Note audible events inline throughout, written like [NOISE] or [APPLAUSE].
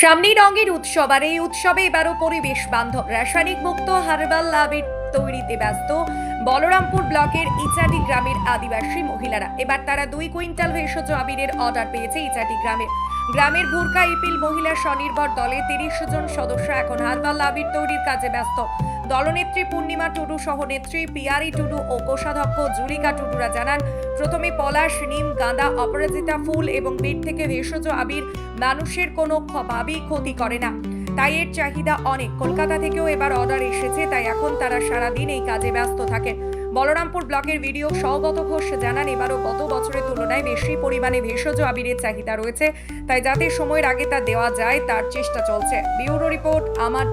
সামনেই রঙের উৎসব, আর এই উৎসবে এবারও পরিবেশ বান্ধব। রাসায়নিক মুক্ত হার্বাল লাভের তৈরিতে ব্যস্ত বলরামপুর ব্লকের ইচাটি গ্রামের আদিবাসী মহিলারা। এবার তারা দুই কুইন্টাল ভেষজ আবিরের অর্ডার পেয়েছে ইচাটি গ্রামের গ্রামের ভুরকা ইপিল মহিলা স্বনির্ভর দলে তিরিশ জন সদস্য এখন হার্বাল আবির তৈরির কাজে ব্যস্ত। দলনেত্রী পূর্ণিমা টুডু সহ নেত্রী পিয়ারি টুডু ও কোষাধ্যক্ষ জুলিকা টুডুরা জানান, প্রথমে পলাশ, নিম, গাঁদা, অপরাজিতা ফুল এবং বেড থেকে ভেষজ আবির মানুষের কোনো ভাবেই ক্ষতি করে না। তাই এর চাহিদা অনেক। কলকাতা থেকেও এবার অর্ডার এসেছে, তাই এখন তারা সারাদিন এই কাজে ব্যস্ত থাকেন বলরামপুর ব্লকের ভিডিও সৌগত ঘোষ জানান, এবারও গত বছরের তুলনায় বেশি পরিমাণে ভেষজ আবিরের চাহিদা রয়েছে। তাই যাতে সময়ের আগে তা দেওয়া যায়, তার চেষ্টা চলছে। ব্যুরো রিপোর্ট আমার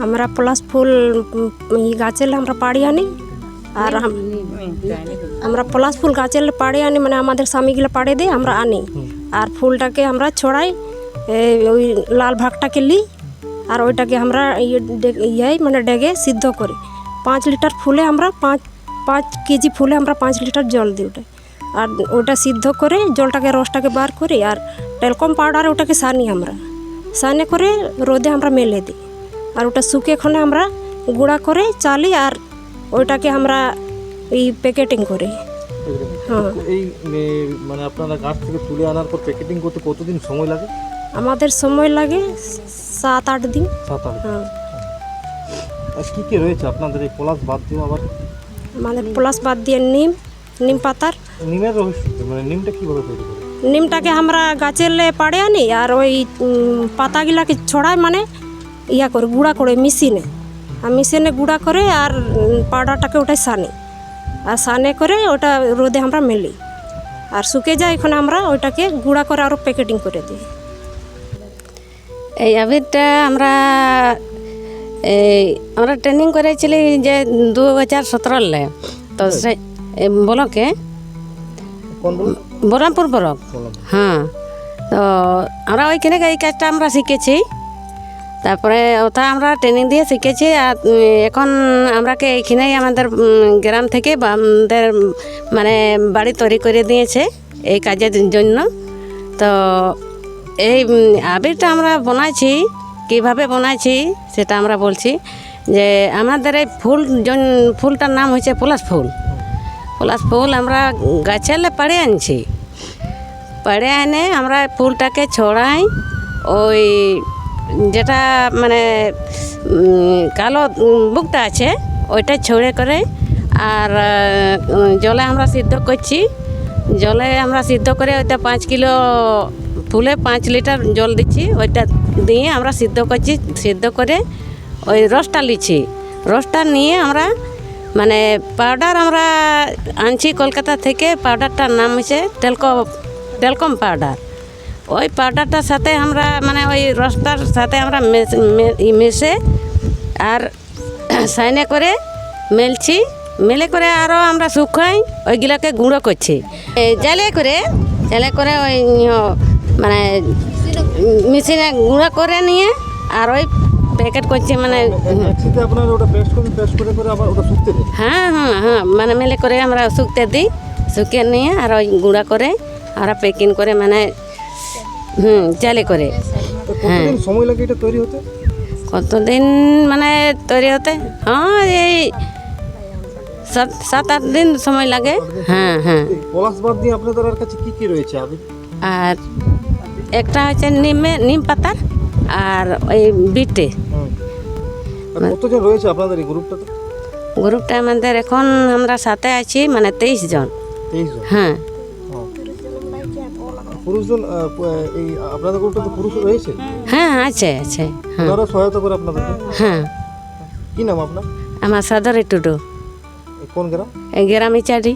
हमरा प्लस फूल गाचे हमरा पाड़ी आनी और हम हमारा प्लस फूल गाचे पाड़े आनी, मैंने हमारे स्वामी के पाड़े दे, हमारा आनी। और फूलटा के हमारा छोड़ाई लाल भागटा के ली और वोटा के हमारा ये मैंने डेगे सिद्ध करे। पाँच लिटर फूले हमारा, पाँच पाँच के जी फूले हमारा पाँच लिटर जल दी उठे। আর ওটা সিদ্ধ করে জলটাকে রসটাকে বার করি আর টেলকম পাউডার ওটাকে সানি আমরা। সানে করে রোদে আমরা মেলে দিই। আর ওটা শুকে খনে আমরা গুঁড়া করে চালি আর ওইটাকে আমরা এই প্যাকেটিং করি। হ্যাঁ। এই মানে আপনারা গাছ থেকে তুলে আনার পর প্যাকেটিং করতে কতদিন সময় লাগে? আমাদের সময় লাগে সাত আট দিন। সাত আট হ্যাঁ। কী কী রয়েছে আপনাদের এই পলাশ বাদ দিয়েও আবার? আমাদের প্লাস বাদ দিয়ে নিম নিম পাতার। নিমের রহস্য মানে নিমটা কীভাবে তৈরি করে? নিমটাকে আমরা গাছের লে পাড়ে আনি আর ওই পাতাগুলাকে ছড়াই মানে ইয়া করে গুঁড়া করে মেশিনে। আর মেশিনে গুঁড়া করে আর পাউডারটাকে ওটাই সানি। আর সানে করে ওটা রোদে আমরা মেলি। আর শুকে যায় এখন আমরা ওইটাকে গুঁড়া করে আরও প্যাকেটিং করে দিই। এই আবিরটা আমরা এই আমরা ট্রেনিং করেছিলি যে দু হাজার সতেরোলে তো সে এ, ব্লকে বহরমপুর ব্লক হ্যাঁ। তো আমরা ওইখানে এই কাজটা আমরা শিখেছি। তারপরে ওটা আমরা ট্রেনিং দিয়ে শিখেছি আর এখন আমরাকে এইখানেই আমাদের গ্রাম থেকে বা আমাদের মানে বাড়ি তৈরি করে দিয়েছে এই কাজের জন্য। তো এই আবিরটা আমরা বানাইছি কীভাবে বানাইছি সেটা আমরা বলছি যে আমাদের এই ফুল ফুলটার নাম হচ্ছে পলাশ ফুল। পলাশ ফুল আমরা গাছের পাড়ে আনছি। পাড়ে এনে আমরা ফুলটাকে ছড়াই, ওই যেটা মানে কালো বুকটা আছে, ওইটা ছড়ে করে আর জলে আমরা সিদ্ধ করছি। জলে আমরা সিদ্ধ করে ওইটা পাঁচ কিলো ফুলে পাঁচ লিটার জল দিচ্ছি, ওইটা দিয়ে আমরা সিদ্ধ করছি, সিদ্ধ করে ওই রসটা লিছি। রসটা নিয়ে আমরা মানে পাউডার আমরা আনছি কলকাতা থেকে পাউডারটার নাম হচ্ছে টেলকো টেলকম পাউডার ওই পাউডারটার সাথে আমরা মানে ওই রসটার সাথে আমরা মেশ- আর [CLEARS THROAT] সাইনে করে মেলছি। মেলে করে আরও আমরা শুকাই, ওইগুলোকে গুঁড়ো করছি। জালে করে জালে করে ওই মানে মেশিনে গুঁড়ো করে নিয়ে আর ওই প্যাকেট করছে মানে হ্যাঁ হ্যাঁ হ্যাঁ মানে মেলে করে আমরা শুকতে দিই শুকিয়ে নিয়ে আর ওই গুঁড়া করে আমরা প্যাকিং করে মানে হুম চালে করে। হ্যাঁ। সময় লাগে এটা তৈরি হতে? কতদিন মানে তৈরি হতে? হ্যাঁ এই সাত সাত আট দিন সময় লাগে। হ্যাঁ হ্যাঁ। এই পলাশ দিয়ে আপনাদের আর কাছে কি কি রয়েছে আর? একটা হচ্ছে নিমে নিম পাতার আর ওই বিটে। আর কতজন রয়েছে আপনাদের এই গ্রুপটাতে? গ্রুপটা আমাদের এখন আমরা সাথে আছি মানে তেইশ জন। হ্যাঁ। পুরুষজন এই আপনাদের গ্রুপটাতে পুরুষ রয়েছে? হ্যাঁ আছে আছে হ্যাঁ। সহায়তা করে আপনাদের হ্যাঁ। কি নাম আপনার? আমার সাদরে টুডু কোন গ্রাম? এই গ্রামে চারি।